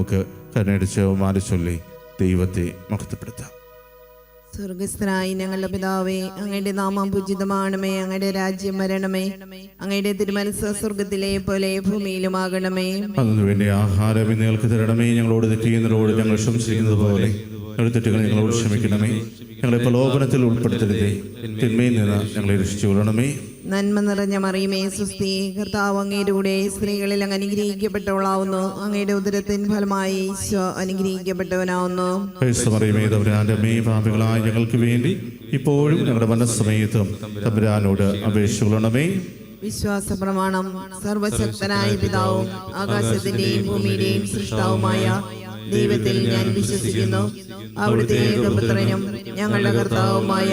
നമുക്ക് കരുണയടിച്ച് മാറി ചൊല്ലി ദൈവത്തെ മഹത്വപ്പെടുത്താം. സ്വർഗസ്ഥനായി ഞങ്ങളുടെ പിതാവേ അങ്ങയുടെ നാമം പൂജിതമാണമേ അങ്ങയുടെ രാജ്യം വരണമേ അങ്ങയുടെ തിരുമനസ് സ്വർഗത്തിലെ പോലെ ഭൂമിയിലുമാകണമേ. അതിനുവേണ്ടി ആഹാരം നിങ്ങൾക്ക് തരണമേ ഞങ്ങളോട് തെറ്റിയുന്നതോട് ഞങ്ങൾ ക്ഷമിച്ചിരിക്കുന്നത് പോലെ ഞങ്ങളുടെ തെറ്റുകൾ ഞങ്ങളോട് ക്ഷമിക്കണമേ ഞങ്ങളെ പ്രലോഭനത്തിൽ ഉൾപ്പെടുത്തരുതേ തിന്മയിൽ നിന്ന് ഞങ്ങളെ രക്ഷിച്ചു കൊള്ളണമേ. നന്മ നിറഞ്ഞ മറിയുമേ സുസ്ഥി. കർത്താവ് അങ്ങയുടെ കൂടെ സ്ത്രീകളിൽ അങ്ങ് അനുഗ്രഹിക്കപ്പെട്ടവളാവുന്നു. അങ്ങയുടെ ഉദരത്തിൻ ഫലമായി ഈശോ അനുഗ്രഹിക്കപ്പെട്ടവനാവുന്നു. പാപികളായ ഞങ്ങൾക്ക് വേണ്ടി ഇപ്പോഴും ഞങ്ങളുടെ മനസ്സമയത്തും തമ്പുരാനോട് അപേക്ഷ കൊള്ളണമേ വിശ്വാസ പ്രമാണം സർവശക്തനായ പിതാവും ആകാശത്തിന്റെയും ഭൂമിയുടെയും സൃഷ്ടാവുമായ ദൈവത്തിൽ ഞാൻ വിശ്വസിക്കുന്നു. അവിടുത്തെ ഏകപുത്രനും ഞങ്ങളുടെ കർത്താവുമായ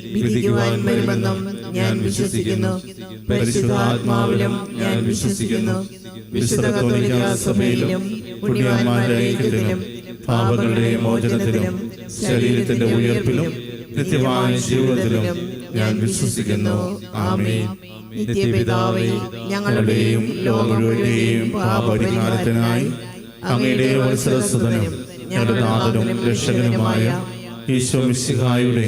വിധിക്കുവാൻ വരുമെന്നും ഞാൻ വിശ്വസിക്കുന്നു. പരിശുദ്ധാത്മാവിലും ഞാൻ വിശ്വസിക്കുന്നു. വിശുദ്ധ കത്തോലിക്ക സഭയിലും പുണ്യവാന്മാരുടെ ഐക്യത്തിലും പാപങ്ങളുടെ മോചനത്തിലും ശരീരത്തിന്റെ ഉയർപ്പിലും നിത്യമായ ജീവിതത്തിലും ഞാൻ വിശ്വസിക്കുന്നു. ആമേൻ. നിത്യപിതാവേ ഞങ്ങളുടെയും ലോകം മുഴുവന്റെയും പാപപരിഹാരത്തിനായി അങ്ങയുടെ വത്സരസുതനും ഞങ്ങളുടെ നാഥനും രക്ഷകനുമായ ഈശോ മിശിഹായുടെ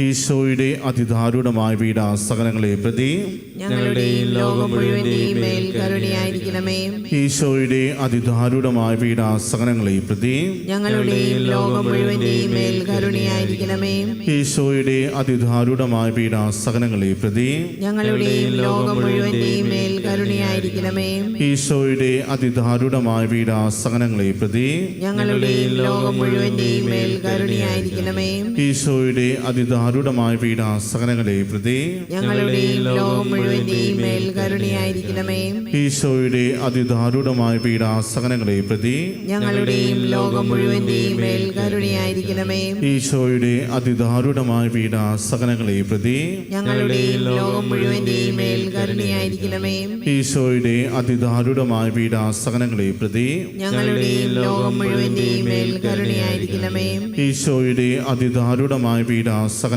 ഈശോയുടെ അതിദാരുണമായ പീഡാസകലങ്ങളെ പ്രതി. മുഴുവന്റെയും മേൽ കരുണയായിരിക്കണമേ. ഈശോയുടെ അതിദാരുണമായ പീഡാസകലങ്ങളെ പ്രതി. മുഴുവന്റെയും മേൽ കരുണയായിരിക്കണമേ. ഈശോയുടെ അതിദാരുണമായ പീഡാസകലങ്ങളെ പ്രതി. ഞങ്ങളുടെ ലോകം മുഴുവൻ മേൽ കരുണയായിരിക്കണമേ. ഈശോയുടെ അതിദാരുണമായ പീഡാസകലങ്ങളെ പ്രതി. ഈശോയുടെ ലോകം അതിദാരുണമായ പീഡാസകലങ്ങളെ പ്രതി ഞങ്ങളുടെയും ലോകം മുഴുവന്റെയും മേൽ കരുണയായിരിക്കണമേ. ഈശോയുടെ അതിദാരുണമായ പീഡാസകലങ്ങളെ പ്രതി ഞങ്ങളുടെയും ലോകം മുഴുവന്റെയും മേൽ കരുണയായിരിക്കണമേ. ഈശോയുടെ അതിദാരുണമായ പീഡാസകലങ്ങളെ പ്രതി ഞങ്ങളുടെയും ലോകം മുഴുവന്റെയും മേൽ കരുണയായിരിക്കണമേ. ഈശോയുടെ അതിദാരുണമായ പീഡാസകലങ്ങളെ പ്രതി ഞങ്ങളുടെയും ലോകം മുഴുവന്റെയും മേൽ കരുണയായിരിക്കണമേ. ഈശോയുടെ അതിദാരുണമായ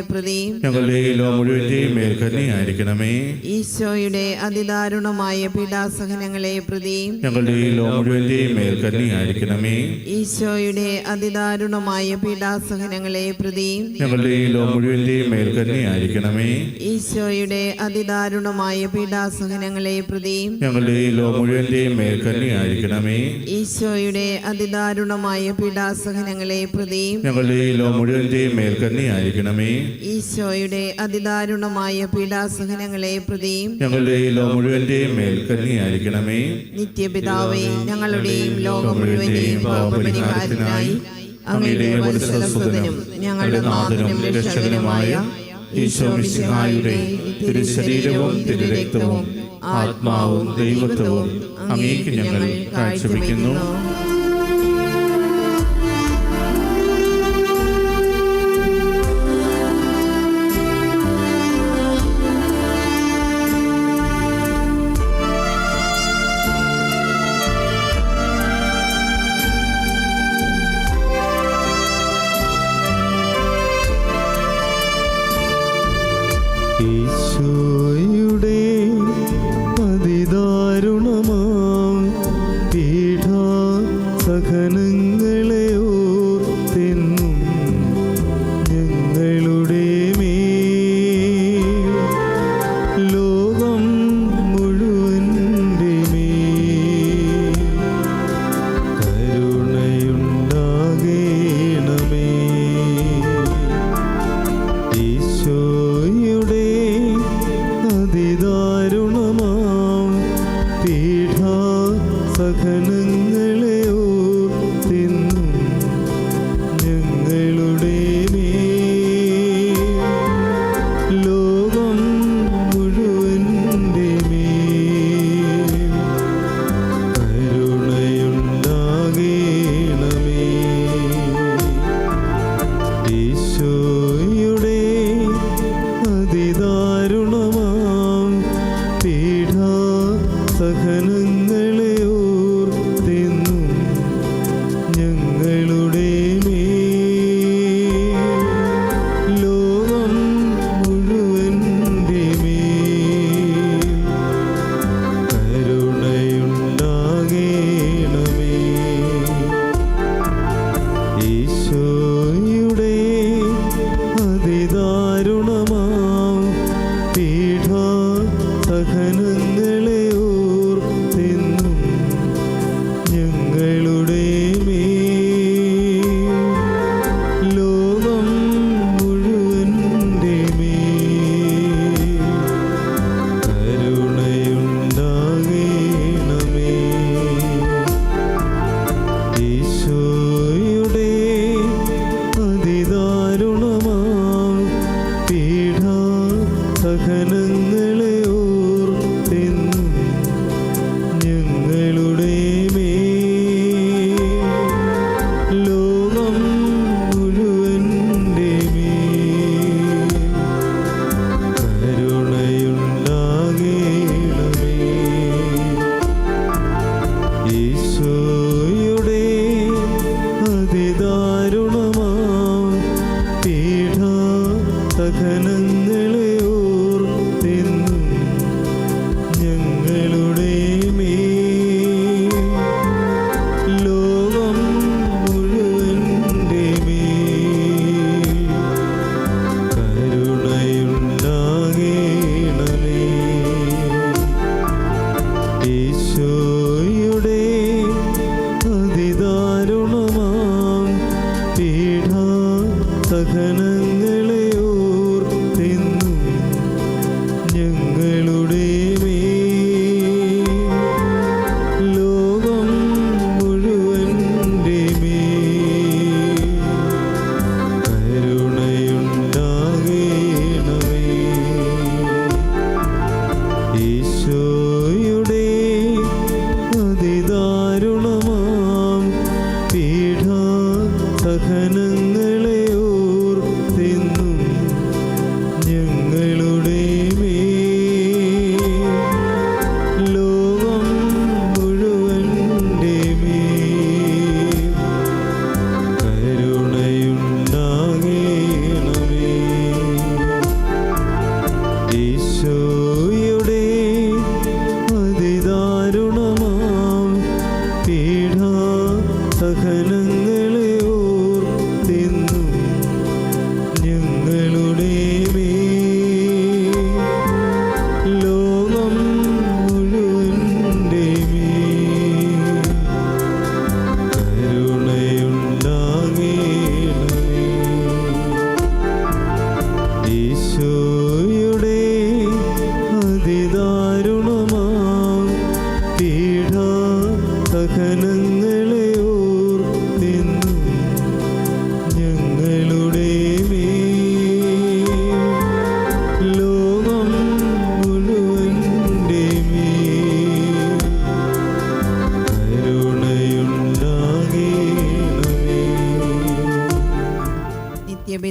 പ്രതി. ഈശോയുടെ അതിദാരുണമായ പീഡാസഹനങ്ങളെ പ്രതി. ഈശോയുടെ അതിദാരുണമായ പീഡാസഹനങ്ങളെ പ്രതി. ഈശോയുടെ അതിദാരുണമായ പീഡാസഹനങ്ങളെ പ്രതി. ഈശോയുടെ അതിദാരുണമായ പീഡാസഹനങ്ങളെ പ്രതി. ഞങ്ങളുടെ ലോ മുഴുവന്റെയും മേൽ കന്നിയായിരിക്കണമേ ഈശോയുടെ അതിദാരുണമായ പീഡാസഹനങ്ങളെ പ്രതിയും ഞങ്ങളുടെയും മുഴുവന്റെയും മേൽ കന്നിയായിരിക്കണമേ നിത്യപിതാവേ ഞങ്ങളുടെയും ലോകം മുഴുവന്റെയും പാപപരിഹാരത്തിനായി അങ്ങയുടെ ഞങ്ങളുടെ നാഥനും രക്ഷകനുമായ ഈശോ മിശിഹായുടെ തിരുശരീരവും തിരുരക്തവും ആത്മാവും ദൈവത്വവും അങ്ങേക്ക് ഞങ്ങൾ കാഴ്ചവെക്കുന്നു. सहन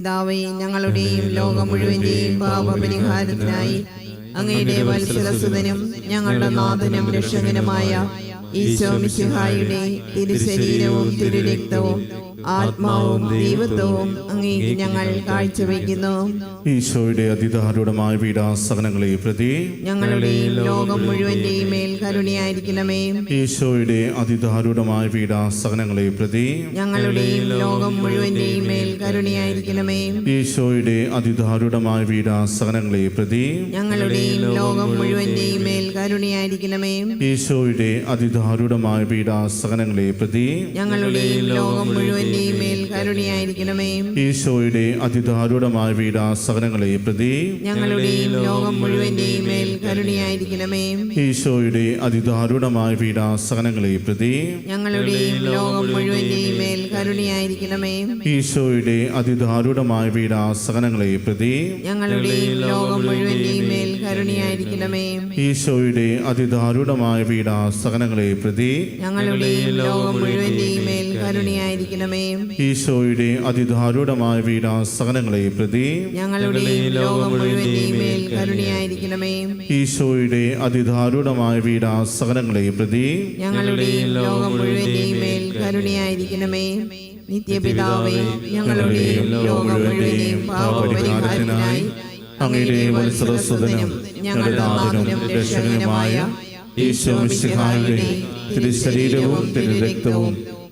നിത്യപിതാവേ ഞങ്ങളുടെയും ലോകം മുഴുവന്റെയും പാപപരിഹാരത്തിനായി അങ്ങയുടെ വത്സരസുതനും ഞങ്ങളുടെ നാഥനും രക്ഷകനുമായ ഈശോ മിശിഹായുടെ തിരുശരീരവും തിരുരക്തവും ആത്മാവും ദൈവത്വവും അങ്ങേക്ക് ഞങ്ങൾ കാഴ്ചവെക്കുന്നു. ഈശോയുടെ അതിദാരുണമായ പീഡാസഹനങ്ങളെ പ്രതി ഞങ്ങളുടെയും ലോകം മുഴുവന്റെയും മേൽ കരുണയായിരിക്കണമേ. ഈശോയുടെ അതിദാരുണമായ പീഡാസഹനങ്ങളെ പ്രതി ഞങ്ങളുടെയും ലോകം മുഴുവന്റെയും മേൽ കരുണയായിരിക്കണമേ. ഈശോയുടെ അതിദാരുണമായ പീഡാസഹനങ്ങളെ പ്രതി ഞങ്ങളുടെയും ലോകം മുഴുവന്റെയും മേൽ കരുണയായിരിക്കണമേ. ഈശോയുടെ അതിദാരുണമായ പീഡാസഹനങ്ങളെ പ്രതി ഞങ്ങളുടെയും ലോകം മേൽ കരുണയായിരിക്കണമേ. ഈശോയുടെ അതിദാരുണമായ വീടാസകനങ്ങളെ പ്രതി. ഞങ്ങളുടെയും ലോകം മുഴുവന്റെയും മേൽ കരുണയായിരിക്കണമേ. ഈശോയുടെ അതിദാരുണമായ വീടാസകനങ്ങളെ പ്രതി. ഞങ്ങളുടെയും ലോകം മുഴുവന്റെയും മേൽ കരുണയായിരിക്കണമേ. ഈശോയുടെ അതിദാരുണമായ വീടാസകനങ്ങളെ പ്രതി. ഞങ്ങളുടെയും ലോകം മുഴുവന്റെയും മേൽ കരുണയായിരിക്കണമേ. ഈശോയുടെ അതിദാരുണമായ വീടാസകനങ്ങളെ പ്രതി. ഞങ്ങളുടെയും ലോകം മുഴുവന്റെയും കരുണയായിരിക്കണമേ. ഈശോയുടെ അതിദാരുണമായ പീഡാസഹനങ്ങളെ പ്രതി ഞങ്ങളുടെ ലോകം മുഴുവന്റെയും മേൽ കരുണയായിരിക്കണമേ. ഈശോയുടെ അതിദാരുണമായ പ്രതി ഞങ്ങളുടെ ലോകം മുഴുവന്റെയും മേൽ കരുണയായിരിക്കണമേ. നിത്യപിതാവേ ലോകം മുഴുവന്റെയും പാപപരിഹാരത്തിനായി അങ്ങയുടെ വത്സരസ്വതനും ഞങ്ങളുടെ നാഥനും രക്ഷകനുമായ ഈശോ മിശിഹായുടെ തിരുശരീരവും തിരുരക്തവും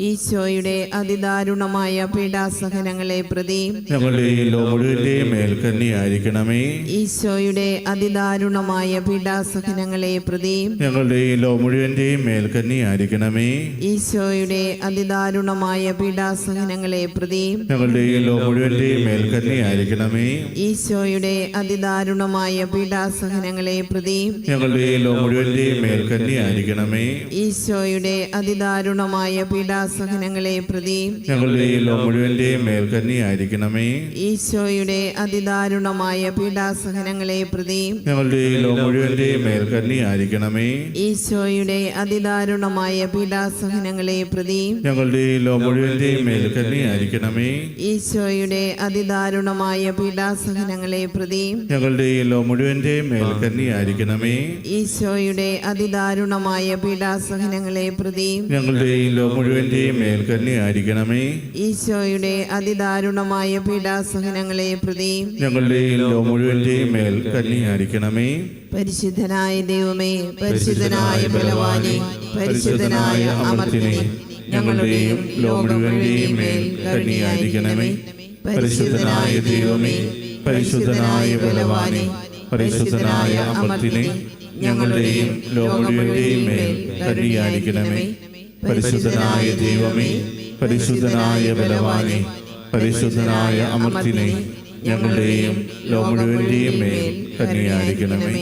ഈശോയുടെ അതിദാരുണമായ പീഡാസഹനങ്ങളെ പ്രതി ഞങ്ങളുടെ മുഴുവന്റെയും ഈശോയുടെ അതിദാരുണമായ പീഡാസഹനങ്ങളെ പ്രതി ഞങ്ങളുടെ മുഴുവന്റെയും മേൽ കന്നിയായിരിക്കണമേ ഈശോയുടെ അതിദാരുണമായ പീഡാസഹനങ്ങളെ പ്രതി ഞങ്ങളുടെ മുഴുവന്റെയും മേൽ കന്നിയായിരിക്കണമേ ഈശോയുടെ അതിദാരുണമായ പീഡാസഹനങ്ങളെ പ്രതി ഞങ്ങളുടെ മുഴുവന്റെയും മേൽ കന്നിയായിരിക്കണമേ ഈശോയുടെ അതിദാരുണമായ പീഡാസഹനങ്ങളെ പ്രതി ഞങ്ങളുടെ ഈ ലോ മുഴുവന്റെയും മേൽക്കന്നിയായിരിക്കണമേ ഈശോയുടെ അതിദാരുണമായ പീഡാസഹനങ്ങളെ പ്രതി ഞങ്ങളുടെ ഈ ലോ മുഴുവന്റെയും മേൽക്കന്നിയായിരിക്കണമേ ഈശോയുടെ അതിദാരുണമായ പീഡാസഹനങ്ങളെ പ്രതി ഞങ്ങളുടെ ഈ ലോ മുഴുവന്റെയും മേൽക്കന്നിയായിരിക്കണമേ ഈശോയുടെ അതിദാരുണമായ പീഡാസഹനങ്ങളെ പ്രതി ഞങ്ങളുടെ ഈ ലോ മുഴുവന്റെയും മേൽക്കന്നിയായിരിക്കണമേ ഈശോയുടെ അതിദാരുണമായ പീഡാസഹനങ്ങളെ പ്രതി ഞങ്ങളുടെ ഈ ലോ മുഴുവന്റെയും മേൽ കന്നിയായിരിക്കണമേ ഈശോയുടെ അതിദാരുണമായ പീഡാസഹനങ്ങളെ പ്രതി ഞങ്ങളുടെ ഈ ലോ മുഴുവന്റെയും മേൽ കന്നിയായിരിക്കണമേ പരിശുദ്ധനായ ദൈവമേ പരിശുദ്ധനായ ബലവാനെ പരിശുദ്ധനായ അമർത്തിനെ ഞങ്ങളുടെയും ലോമുഴുവന്റെയും മുഴുവന്റെയും മേൽ കരുണയായിരിക്കണമേ പരിശുദ്ധനായ ദൈവമേ പരിശുദ്ധനായ ബലവാനെ പരിശുദ്ധനായ അമർത്തിനെ ഞങ്ങളുടെയും ലോമുഴുവന്റെയും മുഴുവന്റെയും മേൽ കരുണയായിരിക്കണമേ പരിശുദ്ധനായ ദൈവമേ പരിശുദ്ധനായ ബലവാനെ പരിശുദ്ധനായ അമർത്തിനെ ഞങ്ങളുടെയും ലോ മുഴുവന്റെയും മേൽ കന്നിയായിരിക്കണമേ